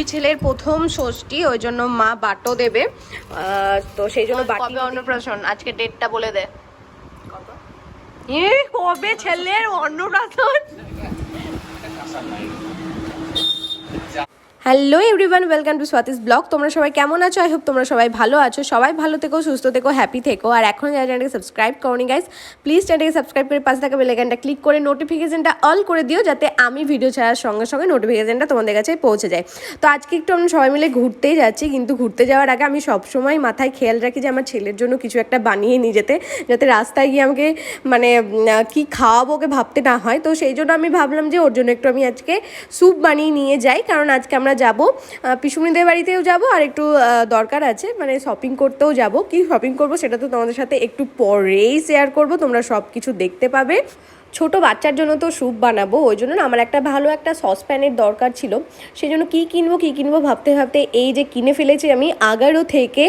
দুই ছেলের প্রথম ষষ্ঠী ওই জন্য মা বাটো দেবে। তো সেই জন্য বাটি অন্নপ্রাশন? আজকে ডেটটা বলে দে। কবে ছেলের অন্নপ্রাশন? Hello everyone, welcome to Swati's blog. তোমরা সবাই কেমন আছো? আই হোপ তোমরা সবাই ভালো আছো। সবাই ভালো থেকো, সুস্থ থেকো হ্যাপি থেকো। আর এখন যারা চ্যানেলকে সাবস্ক্রাইব করনি গাইস প্লিজ চ্যানেলকে সাবস্ক্রাইব করে পাশে থাকা বেলাইকানটা ক্লিক করে নোটিফিকেশনটা অল করে দিও, যাতে আমি ভিডিও ছাড়ার সঙ্গে সঙ্গে নোটিফিকেশনটা তোমাদের কাছে পৌঁছে যায়। তো আজকে একটু আমরা সবাই মিলে ঘুরতেই যাচ্ছি, কিন্তু ঘুরতে যাওয়ার আগে আমি সবসময় মাথায় খেয়াল রাখি যে আমার ছেলের জন্য কিছু একটা বানিয়ে নিয়ে যেতে, যাতে রাস্তায় গিয়ে আমাকে মানে কি খাওয়াবো ওকে ভাবতে না হয়। তো সেই জন্য আমি ভাবলাম যে ওর জন্য একটু আমি আজকে স্যুপ বানিয়ে নিয়ে যাই, কারণ আজকে আমরা যাব। পিসুমনিদের বাড়িতেও যাব আর একটু দরকার আছে মানে শপিং করতেও যাব। কি শপিং করব সেটা তো তোমাদের সাথে একটু পরেই শেয়ার করব, তোমরা সব কিছু দেখতে পাবে। ছোট বাচ্চার জন্য তো স্যুপ বানাবো, ওই জন্য আমার একটা ভালো একটা সসপ্যানের দরকার ছিল। সেই জন্য কী কিনবো কী কিনবো ভাবতে ভাবতে এই যে কিনে ফেলেছি আমি আগারো থেকে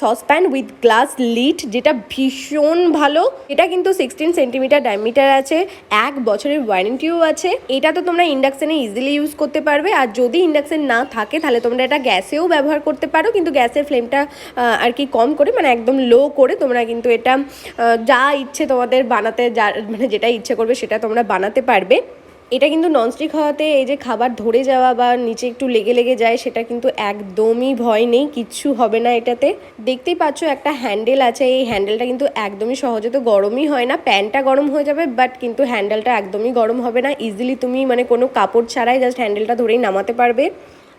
সসপ্যান উইথ গ্লাস লিড, যেটা ভীষণ ভালো। এটা কিন্তু সিক্সটিন সেন্টিমিটার ডায়ামিটার আছে, এক বছরের ওয়ারেন্টিও আছে। এটা তো তোমরা ইন্ডাকশানে ইজিলি ইউজ করতে পারবে। আর যদি ইন্ডাকশান না থাকে, তাহলে তোমরা এটা গ্যাসেও ব্যবহার করতে পারো। কিন্তু গ্যাসের ফ্লেমটা আর কি কম করে মানে একদম লো করে তোমরা কিন্তু এটা যা ইচ্ছে তোমাদের বানাতে, যা মানে যেটা ইচ্ছে করবে সেটা তোমরা বানাতে পারবে। এটা কিন্তু ননস্টিক হওয়াতে এই যে খাবার ধরে যাওয়া বা নিচে একটু লেগে লেগে যায়, সেটা কিন্তু একদমই ভয় নেই, কিচ্ছু হবে না এটাতে। দেখতেই পাচ্ছ একটা হ্যান্ডেল আছে, এই হ্যান্ডেলটা কিন্তু একদমই সহজে তো গরমই হয় না প্যানটা গরম হয়ে যাবে বাট কিন্তু হ্যান্ডেলটা একদমই গরম হবে না ইজিলি তুমি মানে কোনো কাপড় ছাড়াই জাস্ট হ্যান্ডেলটা ধরেই নামাতে পারবে।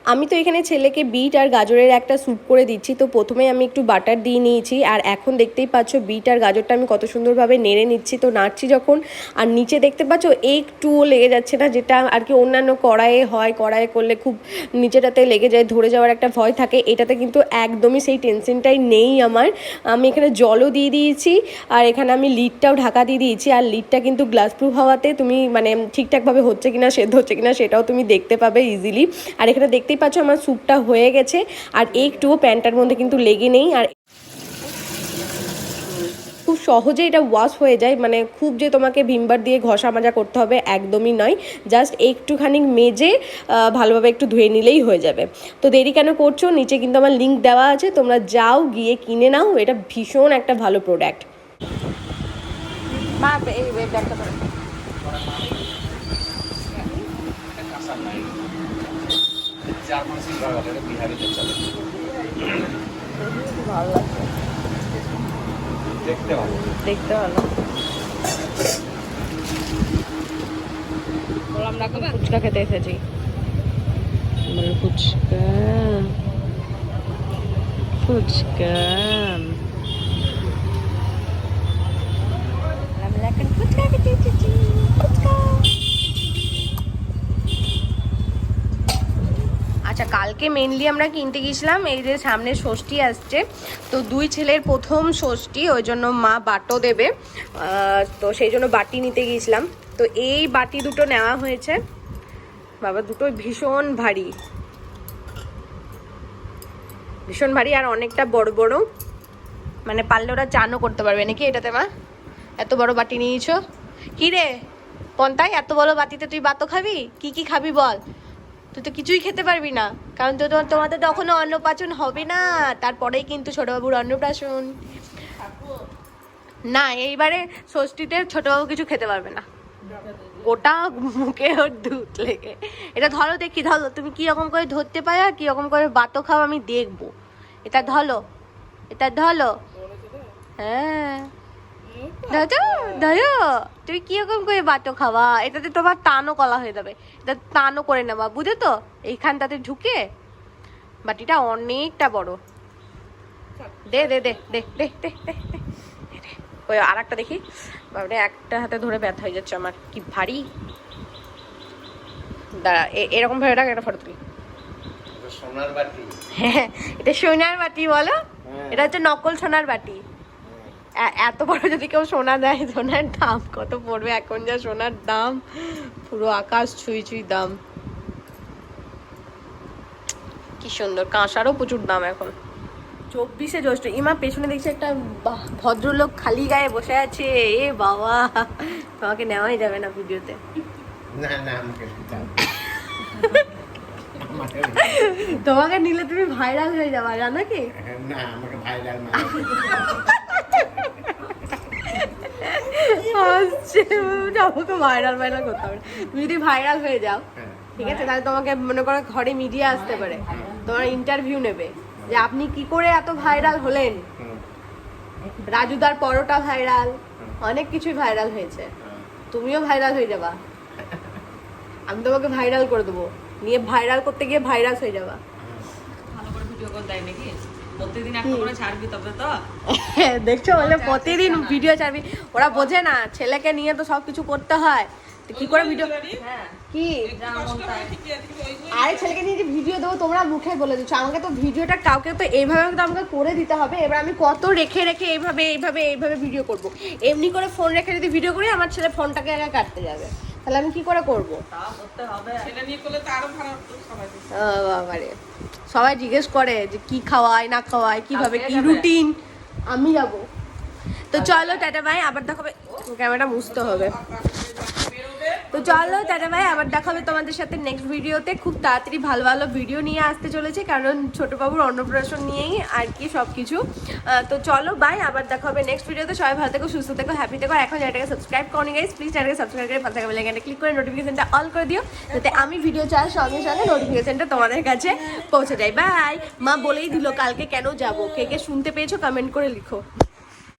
আমি তো এখানে ছেলেকে বিট আর গাজরের একটা স্যুপ করে দিচ্ছি, তো প্রথমে আমি একটু বাটার দিয়ে নিয়েছি, আর এখন দেখতেই পাচ্ছ বিট আর গাজরটা আমি কত সুন্দরভাবে নেড়ে নিচ্ছি, তো নাড়ছি যখন, আর নিচে দেখতে পাচ্ছ একটুও লেগে যাচ্ছে না, যেটা আর কি অন্যান্য কড়াইয়ে হয়, কড়াইয়ে করলে খুব নিচেটাতে লেগে যায়, ধরে যাওয়ার একটা ভয় থাকে, এটাতে কিন্তু একদমই সেই টেনশনটাই নেই আমার, আমি এখানে জলও দিয়ে দিয়েছি, আর এখানে আমি লিডটাও ঢাকা দিয়ে দিয়েছি, আর লিডটা কিন্তু গ্লাস প্রুফ হওয়াতে তুমি মানে ঠিকঠাকভাবে হচ্ছে কিনা, সেদ্ধ হচ্ছে কিনা, সেটাও তুমি দেখতে পাবে ইজিলি আর এখানে দেখতেই পাচ্ছ আমার স্যুপটা হয়ে গেছে, আর একটুও প্যান্টার মধ্যে কিন্তু লেগে নেই, আর খুব সহজে এটা ওয়াশ হয়ে যায় মানে খুব যে তোমাকে ভিমবার দিয়ে ঘষা মাজা করতে হবে একদমই নয়, জাস্ট একটুখানি মেজে ভালোভাবে একটু ধুয়ে নিলেই হয়ে যাবে। তো দেরি কেন করছ? নিচে কিন্তু আমার লিঙ্ক দেওয়া আছে, তোমরা যাও গিয়ে কিনে নাও, এটা ভীষণ একটা ভালো প্রোডাক্ট মা, এই ব্যাগটা চার মাসই লাগালো এটা বিহারিতে চলে। ভালো। লাগছে দেখতে ভালো। দেখতে ভালো না ফুচকা খেতে এসেছি। ফুচকা। ফুচকা আমরা এখন ফুচকা খেতে এসেছি ফুচকা কালকে মেনলি আমরা কিনতে গেছিলাম এই যে সামনে ষষ্ঠী আসছে। তো দুই ছেলের প্রথম ষষ্ঠী, ওই জন্য মা বাটো দেবে। তো সেই জন্য বাটি নিতে গিয়েছিলাম। তো এই বাটি দুটো নেওয়া হয়েছে। বাবা, দুটো ভীষণ ভারী। ভীষণ ভারী আর অনেকটা বড় বড়। মানে পারলে ওরা চানও করতে পারবে নাকি এটাতে মা? এত বড় বাটি নিয়েছো? কি রে পন্তাই এত বড় বাটিতে তুই বাতো খাবি? কি কি খাবি বল? তুই তো কিছুই খেতে পারবি না। কারণ তো তোমার- তোমাদের তখনও অন্নপ্রাশন হবে না। তারপরেই কিন্তু ছোটবাবুর অন্নপ্রাশন। না, এইবারে ষষ্ঠীতে ছোটবাবু কিছু খেতে পারবে না। গোটা মুখে ওর দুধ লেগে। এটা ধরো দেখি, ধরো, তুমি কি রকম করে ধরতে পারো আর কি রকম করে বাতো খাও আমি দেখব। এটা ধরো। এটা ধরো। হ্যাঁ। দাদু দাদু তুই কীরকম করে বাটো খাওয়া? এটাতে তোমার টানও কলা হয়ে যাবে। এটা টানও করে নেওয়া বুঝে তো? এইখানটাতে ঢুকে বাটিটা অনেকটা বড়। দে দে দে দে দে দে ওই আর একটা দেখি। বাবরে একটা হাতে ধরে ব্যথা হয়ে যাচ্ছে আমার। কি ভারী। দাঁড়া এরকম ভাবে রাখ একটা ফটো তুলি। সোনার বাটি। হ্যাঁ এটা সোনার বাটি বলো? হ্যাঁ। এটা হচ্ছে নকল সোনার বাটি। এত বড় যদি কেউ সোনা দেয় সোনার দাম কত পড়বে? এখন যা সোনার দাম পুরো আকাশ ছুঁই ছুঁই দাম। কি সুন্দর কাঁসারও প্রচুর দাম এখন। চব্বিশে জ্যৈষ্ঠ। ইমা পেছনে দেখছি একটা বাহ, ভদ্রলোক খালি গায়ে বসে আছে। এ বাবা তোমাকে নেওয়াই যাবে না ভিডিওতে। না না আমাকে দাও। আমার তোমাকে নিলে তুমি ভাইরাল হয়ে যাবা জানো কি? না আমাকে ভাইরাল না হচ্ছে। আমাকে ভাইরাল ভাইরাল করতে হবে। তুমি যদি ভাইরাল হয়ে যাও হ্যাঁ। ঠিক আছে? তাহলে তোমাকে মনে করো ঘরে মিডিয়া আসতে পারে। তোমার ইন্টারভিউ নেবে। যে আপনি কি করে এত ভাইরাল হলেন? রাজুদার পরোটা ভাইরাল অনেক কিছুই ভাইরাল হয়েছে। হ্যাঁ। তুমিও ভাইরাল হয়ে যাবা। আমি তোমাকে ভাইরাল করে দেবো। নিয়ে ভাইরাল করতে গিয়ে ভাইরাল হয়ে যাবা। ভালো করে ভিডিও কল দেয় নাকি? প্রতিদিন একটা করে ছাড়বি তবে তো। দেখছ বলে প্রতিদিন ভিডিও ছাড়বি। ওরা বোঝে না ছেলেকে নিয়ে তো সব কিছু করতে হয়। তো কি করে ভিডিও হ্যাঁ। কি? আরে ছেলেকে নিয়ে যে ভিডিও দেবো তোমরা মুখে বলে দিচ্ছ। আমাকে তো ভিডিওটা কাউকে তো এইভাবে তো আমাকে করে দিতে হবে। এবার আমি কত রেখে রেখে এইভাবে এইভাবে এইভাবে ভিডিও করব। এমনি করে ফোন রেখে যদি ভিডিও করি আমার ছেলে ফোনটাকে একা কাটতে যাবে। তাহলে আমি কি করে করব? বাবারে। সবাই জিজ্ঞেস করে যে কি খাওয়ায় না খাওয়ায় কীভাবে কি রুটিন আমি যাব। তো চলো টাটা ভাই আবার দেখাবে। ক্যামেরাটা বুঝতে হবে। তো চলো টাটা ভাই আবার দেখাবে তোমাদের সাথে নেক্সট ভিডিওতে খুব তাড়াতাড়ি ভালো ভালো ভিডিও নিয়ে আসতে চলেছে, কারণ ছোট বাবুর অন্নপ্রাশন নিয়েই আর কি সব কিছু তো চলো বাই আবার দেখা হবে নেক্সট ভিডিওতে সবাই ভালো থেকো, সুস্থ থেকো হ্যাপি থেকো এখন চ্যানেলটাকে সাবস্ক্রাইব করনি গাইস প্লিজ চ্যানেলকে সাবস্ক্রাইব করে পাশে থাকা বেলাইকানটা ক্লিক করে নোটিফিকেশনটা অল করে দিও, যাতে আমি ভিডিও চাওয়ার সঙ্গে সঙ্গে নোটিফিকেশনটা তোমাদের কাছে পৌঁছে যায়। বাই মা বলেই দিল, কালকে কেন যাব? কে কে শুনতে পেয়েছ কমেন্ট করে লিখো।